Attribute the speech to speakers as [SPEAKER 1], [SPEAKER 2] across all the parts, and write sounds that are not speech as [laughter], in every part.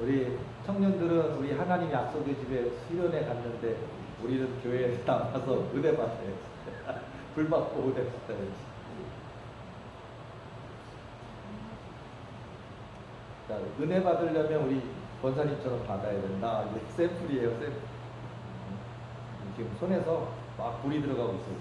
[SPEAKER 1] 우리 청년들은 우리 하나님 약속의 집에 수련회 갔는데 우리는 교회에 나와서 은혜 받아요. [laughs] 불 받고 은혜 받아야지. 자, 은혜 받으려면 우리 권사님처럼 받아야 된다. 이게 샘플이에요, 샘플. 음, 지금 손에서 막 불이 들어가고 있어요.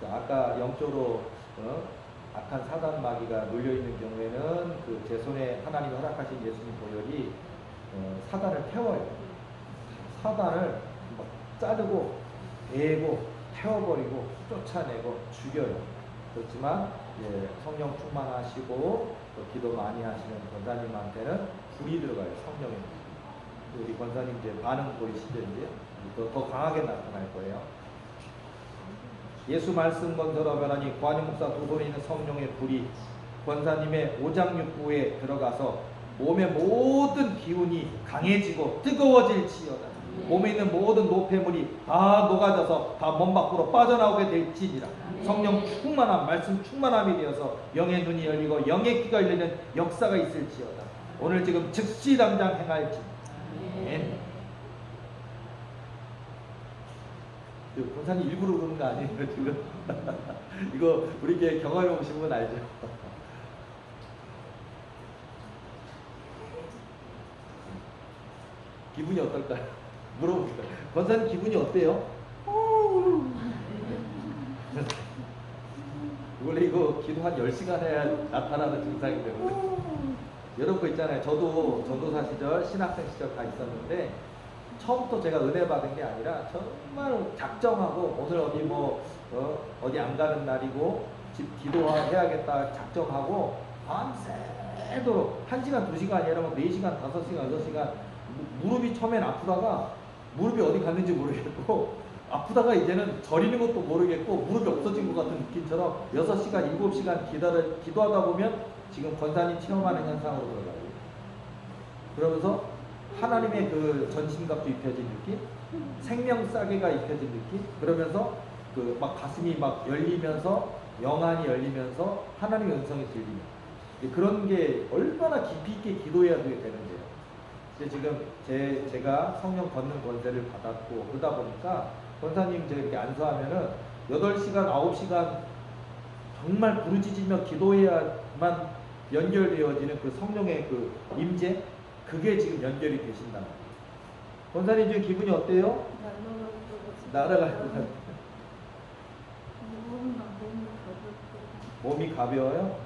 [SPEAKER 1] 자, 아까 영적으로 어? 악한 사단 마귀가 눌려 있는 경우에는 그 제 손에 하나님이 허락하신 예수님 보혈이 어, 사단을 태워요. 사단을 막 자르고 베고 태워버리고 쫓아내고 죽여요. 그렇지만 예, 성령 충만하시고 또 기도 많이 하시는 권사님한테는 불이 들어가요. 성령의 불. 우리 권사님 이제 반응 보이시죠 이제 더, 더 강하게 나타날 거예요. 예수 말씀 건설어 변하니 관유 목사 두 손에 있는 성령의 불이 권사님의 오장육부에 들어가서 몸의 모든 기운이 강해지고 뜨거워질지어다. 몸에 있는 모든 노폐물이 다 녹아져서 다 몸 밖으로 빠져나오게 될지니라. 성령 충만함, 말씀 충만함이 되어서 영의 눈이 열리고 영의 귀가 열리는 역사가 있을지어다. 오늘 지금 즉시 당장 행할지. 아멘. 그 권사님 일부러 그런 거 아니에요 지금 [laughs] 이거 우리 교회 경험해 보신 분 알죠? [laughs] 기분이 어떨까요? [laughs] 물어봅시다. 권사님 기분이 어때요? 원래 이거 기도 한 10시간 해야 나타나는 증상이 되거든요. 여러분 거 있잖아요. 저도 전도사 시절, 신학생 시절 다 있었는데 처음부터 제가 은혜 받은 게 아니라 정말 작정하고 오늘 어디 뭐 어, 디 안 가는 날이고 집 기도해야겠다 작정하고 밤새도록 1시간, 2시간 아니라 뭐 4시간, 5시간, 6시간 무릎이 처음엔 아프다가 무릎이 어디 갔는지 모르겠고 [laughs] 아프다가 이제는 저리는 것도 모르겠고 무릎이 없어진 것 같은 느낌처럼 6시간, 7시간 기다려, 기도하다 보면 지금 권사님 체험하는 현상으로 들어가요. 그러면서 하나님의 그 전신갑도 입혀진 느낌, 생명 싸개가 입혀진 느낌, 그러면서 그 막 가슴이 막 열리면서 영안이 열리면서 하나님의 음성이 들리면. 그런 게 얼마나 깊이 있게 기도해야 되는데요. 근데 지금 제 제가 성령 걷는 권세를 받았고 그러다 보니까 권사님 제가 이렇게 안수하면은 8시간, 9시간 정말 부르짖으며 기도해야만 연결되어지는 그 성령의 그 임재 그게 지금 연결이 되신다. 권사님 지금 기분이 어때요? 날아갈 것 같아요. 몸이 가벼워요?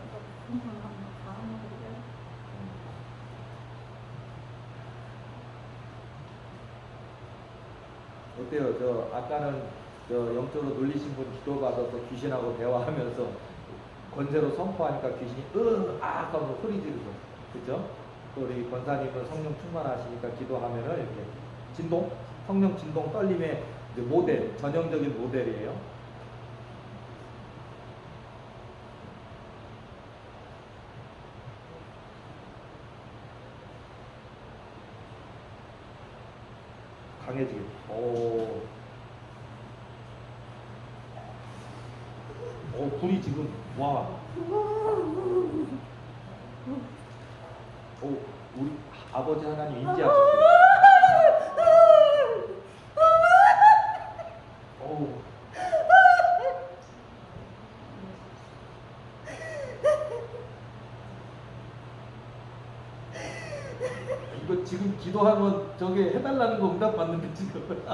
[SPEAKER 1] 어때요? 저 아까는 저 영적으로 눌리신 분 기도 받아서 귀신하고 대화하면서 권세로 선포하니까 귀신이 으악 하고 소리 지르고 그죠? 또 우리 권사님은 성령 충만하시니까 기도하면은 이렇게 진동 성령 진동 떨림의 모델 전형적인 모델이에요. 강해지게. 오. 오, 불이 지금, 와. 오, 우리 아버지 하나님 인지하셨어요. 오. 이거 지금 기도하면 저게 해달라는 거 응답 받는데 지금. [laughs]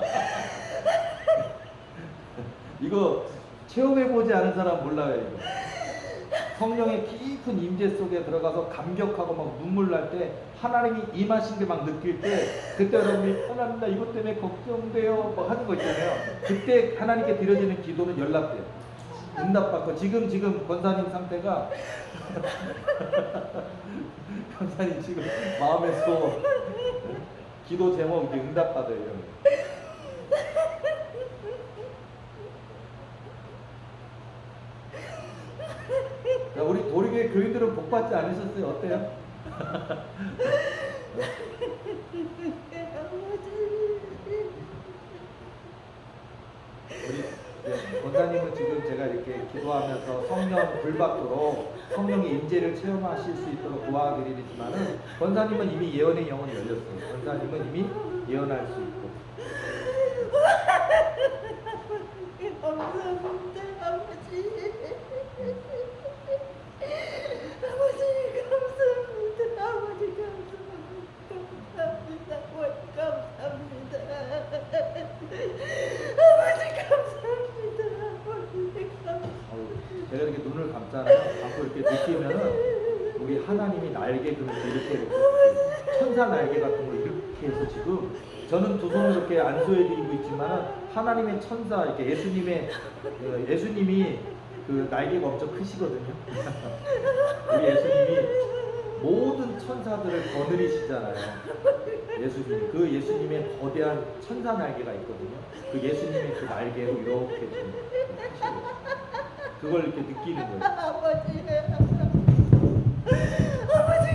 [SPEAKER 1] 이거 체험해보지 않은 사람 몰라요, 이거. 성령의 깊은 임재 속에 들어가서 감격하고 막 눈물 날 때 하나님이 임하신 게 막 느낄 때 그때 여러분이 하나님 나 이것 때문에 걱정돼요 뭐 하는 거 있잖아요. 그때 하나님께 드려지는 기도는 연락돼요. 응답받고 지금 지금 권사님 상태가 [laughs] 권사님 지금 마음에서 기도 제목 이제 응답받아요. 이런 거. 야, 우리 도리 교회 교인들은 복 받지 않으셨어요? 어때요? 우리 네, 권사님은 지금 제가 이렇게 기도하면서 성령 불 받도록 성령의 임재를 체험하실 수 있도록 도와드리지만은 권사님은 이미 예언의 영혼이 열렸어요. 권사님은 이미 예언할 수 있고
[SPEAKER 2] 감사합니다 아버지 아버지 감사합니다 아버지 감사합니다 감사합니다 아버지 감사합니다 아버지 감사합니다 아버지
[SPEAKER 1] 제가 이렇게 눈을 감잖아요. 감고 이렇게 느끼면은 우리 하나님이 날개 그을 이렇게 천사 날개 같은 걸 이렇게 해서 지금 저는 두 손을 이렇게 안수해 드리고 있지만은 하나님의 천사 이렇게 예수님의 그 예수님이 그 날개가 엄청 크시거든요. [laughs] 우리 예수님이 모든 천사들을 거느리시잖아요. 예수님 그 예수님의 거대한 천사 날개가 있거든요. 그 예수님의 그 날개로 이렇게 좀 하시고 그걸 이렇게 느끼는 거예요.
[SPEAKER 2] 아버지 아버지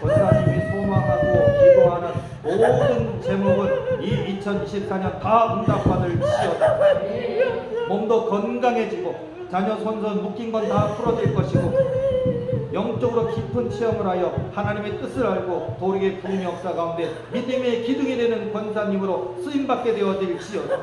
[SPEAKER 1] 권사님이 소망하고 기도하는 모든 제목은 이 2024년 다 응답받을 지어다. 몸도 건강해지고 자녀 손손 묶인 건 다 풀어질 것이고 영적으로 깊은 체험을 하여 하나님의 뜻을 알고 도리의 부흥 역사 가운데 믿음의 기둥이 되는 권사님으로 쓰임받게 되어질지어다.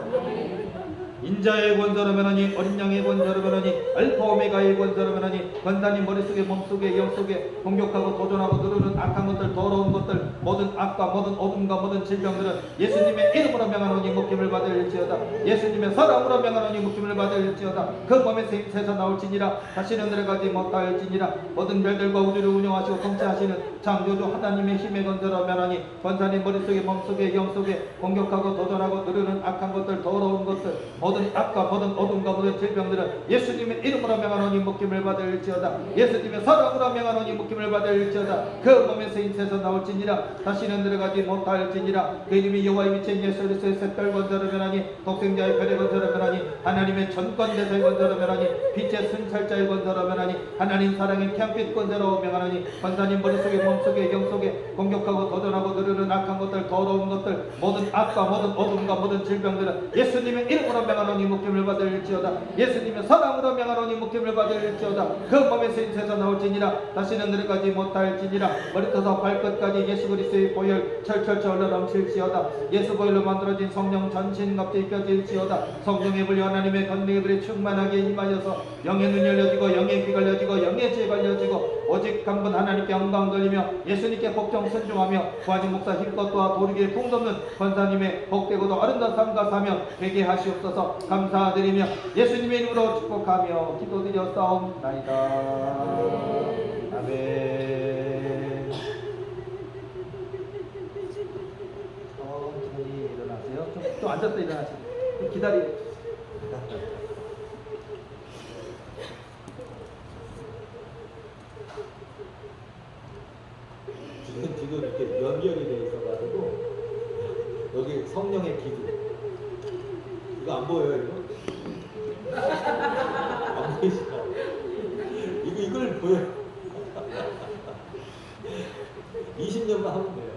[SPEAKER 1] 인자의 권사라면하니 어린 양의 권사라면하니 알파 오메가의 권사라면하니 권사님 머릿속에 몸속에 영속에 공격하고 도전하고 누르는 악한 것들 더러운 것들 모든 악과 모든 어둠과 모든 질병들은 예수님의 이름으로 명하노니 묶임을 받을지어다. 예수님의 사랑으로 명하노니 묶임을 받을지어다. 그 몸의 세서 나올지니라. 다시는 들어가지 못할지니라. 모든 별들과 우주를 운영하시고 통치하시는 창조주 하나님의 힘의 권사로 명하니 권사님 머릿속에 몸속에 영속에 공격하고 도전하고 누르는 악한 것들 더러운 것들 모든 악과 모든 어둠과 모든 질병들은 예수님의 이름으로 명하노니 묶임을 받을지어다. 예수님의 사랑으로 명하노니 묶임을 받을지어다. 그 몸의 세인세서 나올지니라. 다시는 들어가지 못할지니라. 그 이름이 여호와의 미친 예수 그리스도의 샛별 권사로 면하니 독생자의 별의 권사로 면하니 하나님의 전권 대사의 권사로 면하니 빛의 순찰자의 권사로 면하니 하나님 사랑의 태양빛 권사로 명하노니 권사님 머릿속에 몸속에 영속에 공격하고 도전하고 누르는 악한 것들 더러운 것들 모든 악과 모든 어둠과 모든 질병들은 예수님의 이름으로 명하노니 묶임을 받을지어다. 예수님의 사랑으로 명하노니 묶임을 받을지어다. 그 몸의 세인세서 나올지니라. 다시는 들어가지 못할지니라. 머리부터 발끝까지 예수 그리스도의 보혈 철철철 흘러 넘칠지어다. 예수 보혈로 만들어진 성령 전신 갑자기 입혀질지어다. 성령의 불 하나님의 권능의 불에 충만하게 임하여서 영의 눈 열려지고 영의 귀 걸려지고 영의 지혜 걸려지고 오직 한분 하나님께 영광 돌리며 예수님께 복종 순종하며 구하지 목사 힘껏 도와 도리게 풍성는 권사님의 복되고도 아름다운 삶과 사명 되게 하시옵소서. 감사드리며 예수님의 이름으로 축복하며 기도드려 싸움나이다. 아멘. 천천히 일어나세요. 좀, 좀 앉았다 일어나세요. 지 성령의 기도. 이거 안 보여요, 이거? 안 보이시죠? 이거, 이걸 보여요. 20년만 하면 돼요.